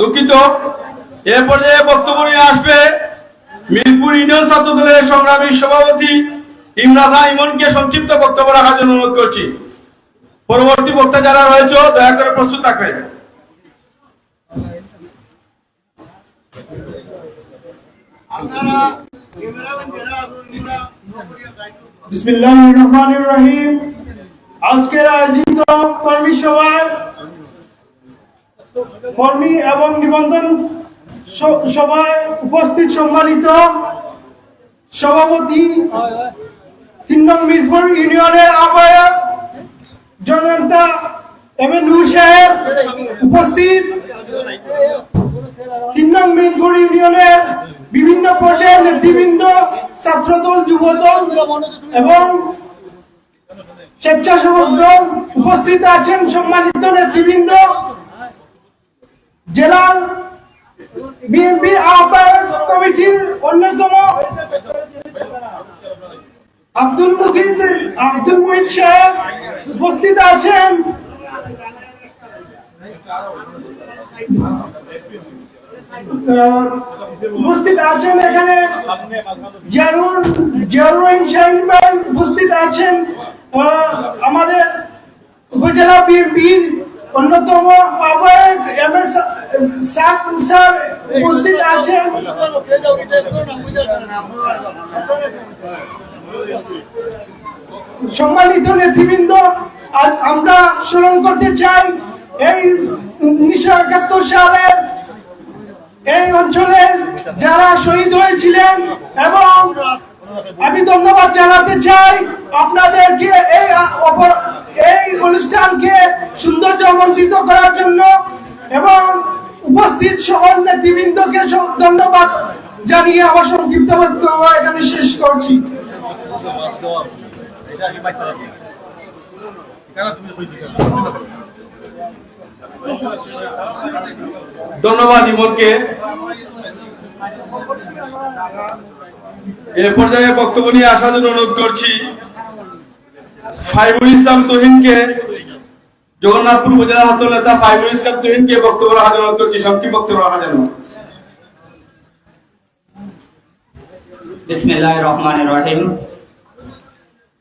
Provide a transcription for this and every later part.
দুঃখিত। এ পর্যায়ে বক্তব্য নিয়ে আসবে মিরপুর ইউনিয়ন ছাত্র দলের সংগ্রামী সভাপতি ইমরান ইমনকে সংক্ষিপ্ত বক্তব্য রাখার জন্য অনুরোধ করছি। পরবর্তী বক্তা যারা রয়েছে দয়া করে প্রস্তুত থাকবেন। রহিম। আজকের আয়োজিত কর্মী সভায় কর্মী এবং নিবন্ধন সভায় উপস্থিত সম্মানিত সভাপতি তিন নং মিরপুর ইউনিয়নের আহ্বায়ক জনতা এম এ নূর সাহেব উপস্থিত। তিন নং মিরপুর ইউনিয়নের বিভিন্ন পর্যায়ের নেতৃবৃন্দ, ছাত্রদল, যুবদল এবং স্বেচ্ছাসেবক দল উপস্থিত আছেন সম্মানিত নেতৃবৃন্দ। জেলা বিএনপির আহ্বায়ক কমিটির অন্যতম আব্দুল মুকিদ আব্দুল মুহিত সাহেব উপস্থিত আছেন। উপস্থিত আছেন এখানে রহিম শাহিন ভাই উপস্থিত আছেন। আমাদের উপজেলা বিএনপির অন্যতম আহ্বায়ক এম এস সাক স্যার উপস্থিত সম্মানিত নেতৃবৃন্দ, আজ আমরা স্মরণ করতে চাই এই উনিশশো একাত্তর সালের এই অঞ্চলের যারা শহীদ হয়েছিলেন এবং আমি ধন্যবাদ জানাতে চাই আপনাদেরকে এই এই অনুষ্ঠানকে সৌন্দর্যমণ্ডিত করার জন্য এবং উপস্থিত সকল নেতৃবৃন্দকে ধন্যবাদ জানিয়ে আমার সংক্ষিপ্ত বক্তব্য এখানে শেষ করছি। ধন্যবাদ ইমনকে। এ পর্যায়ে বক্তব্য নিয়ে আসার জন্য অনুরোধ করছি, ফাইবুল ইসলাম তুহিনকে, জগন্নাথপুর উপজেলা হাত নেতা ফাইবুল ইসলাম তুহিনকে বক্তব্য রাখার জন্য অনুরোধ করছি, সংক্ষিপ্ত বক্তব্য রাখার জন্য। বিসমিল্লাহ রহমান রহিম।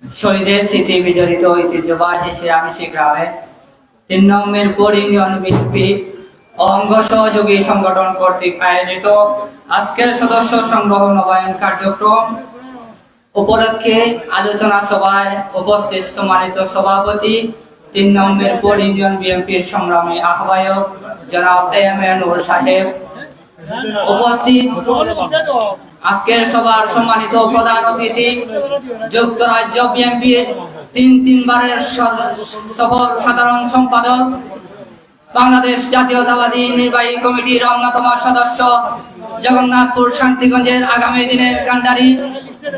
শহীদের স্মৃতি বিজড়িত ঐতিহ্যবাহী শিরামিশি গ্রামে তিন নং মিরপুর বিএনপি অঙ্গ সহযোগী সংগঠন কর্তৃক আয়োজিত আজকের সদস্য সংগ্রহ নবায়ন কার্যক্রম। উপলক্ষে আলোচনা সভায় উপস্থিত সম্মানিত সভাপতি, তিন নং মিরপুর ইউনিয়ন বিএনপির সংগ্রামী আহ্বায়ক জনাব এম এ নূর সাহেব। উপস্থিত আজকের সভার সম্মানিত প্রধান অতিথি, যুক্তরাজ্য বিএনপির তিন তিনবারের সফল সাধারণ সম্পাদক বাংলাদেশ জাতীয়তাবাদী নির্বাহী কমিটির অন্যতম সদস্য জগন্নাথপুর শান্তিগঞ্জের আগামী দিনের কান্ডারি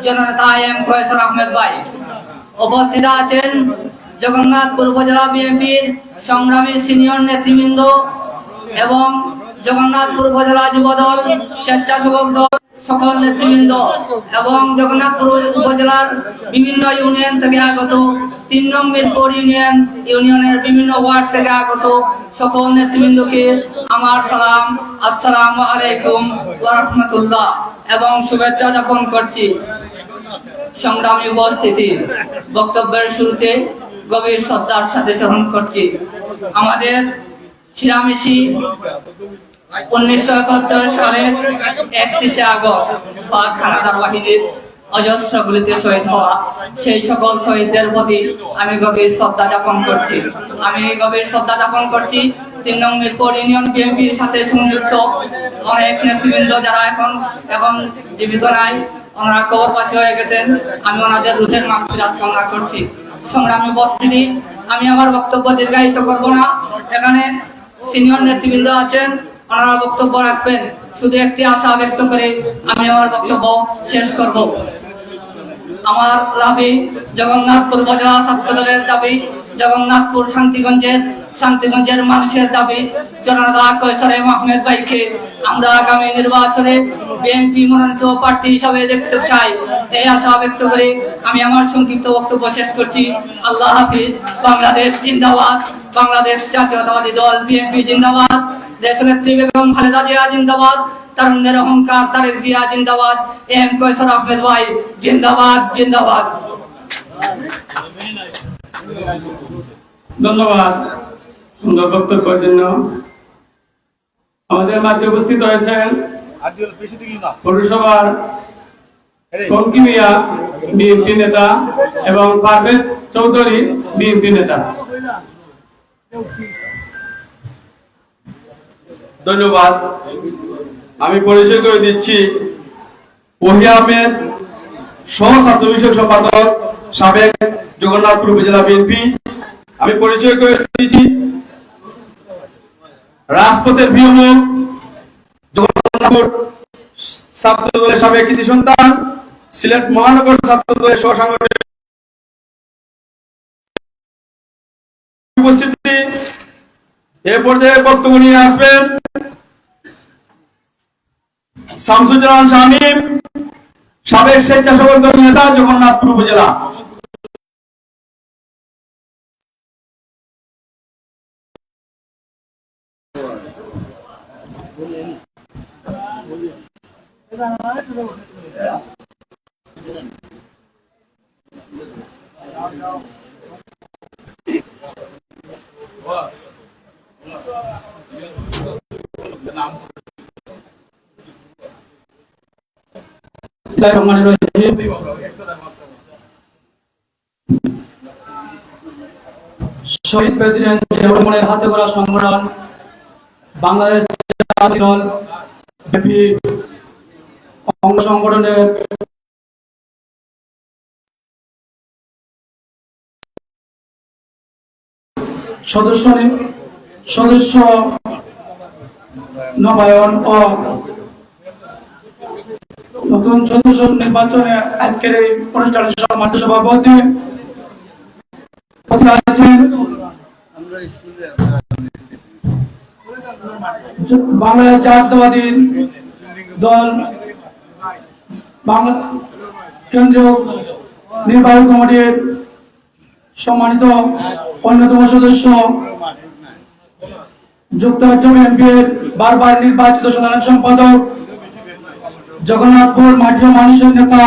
জননেতা এম কয়েসর আহমেদ ভাই। উপস্থিত আছেন জগন্নাথপুর উপজেলা বিএনপির সংগ্রামী সিনিয়র নেতৃবৃন্দ এবং জগন্নাথপুর উপজেলা যুবদল, স্বেচ্ছাসেবক দল সকল নেতৃবৃন্দ এবং জগন্নাথপুর উপজেলার বিভিন্ন ইউনিয়ন থেকে আগত, তিন নং মিরপুর ইউনিয়ন, ইউনিয়নের বিভিন্ন ওয়ার্ড থেকে আগত সকল নেতৃবৃন্দকে আমার সালাম, আসসালাম আলাইকুম রাহমাতুল্লাহ এবং শুভেচ্ছা জ্ঞাপন করছি। সংগ্রামী উপস্থিতি, বক্তব্যের শুরুতে গভীর শ্রদ্ধার সাথে স্মরণ করছি। আমাদের শিরামিশি উনিশশো একাত্তর সালের একত্রিশে আগস্ট পাক খানাদার বাহিনীর অজস্র গুলিতে শহীদ হওয়া সেই সকল শহীদদের প্রতি আমি গভীর শ্রদ্ধা জ্ঞাপন করছি। আমি গভীর শ্রদ্ধা জ্ঞাপন করছি তিন নং মিরপুর ইউনিয়ন বিএনপির সাথে সংযুক্ত অনেক নেতৃবৃন্দ যারা এখন এখন জীবিত নাই, ওনারা কবরবাসী হয়ে গেছেন। আমি ওনাদের রুহের মাগফিরাত কামনা করছি। সংগ্রামী উপস্থিতি, আমি আমার বক্তব্য দীর্ঘায়িত করব না। এখানে সিনিয়র নেতৃবৃন্দ আছেন ওনারা বক্তব্য রাখবেন। শুধু একটি আশা ব্যক্ত করে আমি আমার বক্তব্য শেষ করব। আমার দাবি, জগন্নাথপুর উপজেলা ছাত্র দলের দাবি, জগন্নাথপুর শান্তিগঞ্জের শান্তিগঞ্জের মানুষের দাবি জনতা কৈশরে আহমেদ ভাইকে আমরা আগামী নির্বাচনে বিএনপি মনোনীত প্রার্থী হিসাবে দেখতে চাই। এই আশা ব্যক্ত করে আমি আমার সংক্ষিপ্ত বক্তব্য শেষ করছি। আল্লাহ হাফিজ, বাংলাদেশ জিন্দাবাদ, বাংলাদেশ জাতীয়তাবাদী দল, বিএনপি জিন্দাবাদ। দেশনেত্রী বেগম খালেদা জিয়া জিন্দাবাদ তরুণদের অহংকার তারেক জিয়া জিন্দাবাদ এম কৈশোর আহমেদ ভাই জিন্দাবাদ জিন্দাবাদ। ধন্যবাদ সুন্দর বক্তব্যের জন্য। আমাদের মাঝে উপস্থিত হয়েছেন পৌরসভার কঙ্কি মিয়া বিএনপি নেতা এবং পারভেজ চৌধুরী বিএনপি নেতা। ধন্যবাদ। আমি পরিচয় করে দিচ্ছি সম্পাদক সাবেক জগন্নাথপুর উপজেলা বিএনপি। আমি পরিচয় করে দিচ্ছি রাজপথের জগন্নাথপুর সাবেক কৃতি সন্তান, সিলেট মহানগর ছাত্র দলের সহ সাংগঠনিক উপস্থিতি। এ পর্যায়ে বক্তব্য নিয়ে আসবেন শামসুজ্জামান শামীম সাবেক স্বেচ্ছাসেবক দল নেতা জগন্নাথপুর উপজেলা। শহীদ প্রেসিডেন্ট জিয়াউর হাতে বাংলাদেশ দল বিএনপি অঙ্গ সংগঠনের সদস্য সদস্য নবায়ন ও নতুন সদস্য নির্বাচনে আজকের এই অনুষ্ঠানের সম্মানিত সভাপতি বাংলাদেশ জাতীয়তাবাদী দল, বাংলা কেন্দ্রীয় নির্বাহী কমিটির সম্মানিত অন্যতম সদস্য যুক্তরাজ্য বিএনপির বারবার নির্বাচিত সাধারণ সম্পাদক জগন্নাথপুর মাটির মানুষের নেতা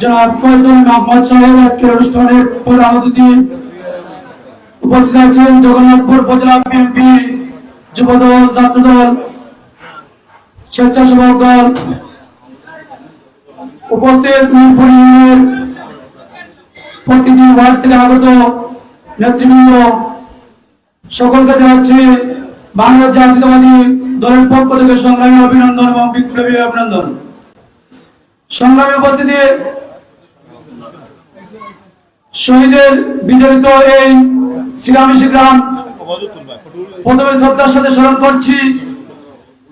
জনাব কয়জন মোহাম্মদ সাহেব আজকের অনুষ্ঠানের প্রধান অতিথি উপস্থিত আছেন। জগন্নাথপুর উপজেলা বিএনপি যুবদল ছাত্রদল স্বেচ্ছাসেবক দল উপস্থিত মিরপুর ইউনিয়নের প্রতিটি ওয়ার্ড থেকে আগত নেতৃবৃন্দ। সকলকে জানাচ্ছি বাংলাদেশ জাতীয়তাবাদী দলের পক্ষ থেকে সংগ্রামী অভিনন্দন এবং বিপ্লবী অভিনন্দন। সংগ্রামী উপস্থিতি, শহীদের বিজড়িত এই শ্রীরামশী গ্রাম, প্রথমে শ্রদ্ধার সাথে স্মরণ করছি,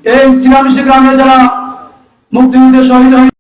এই শ্রীরামশী গ্রামে যারা মুক্তিযুদ্ধে শহীদ হয়ে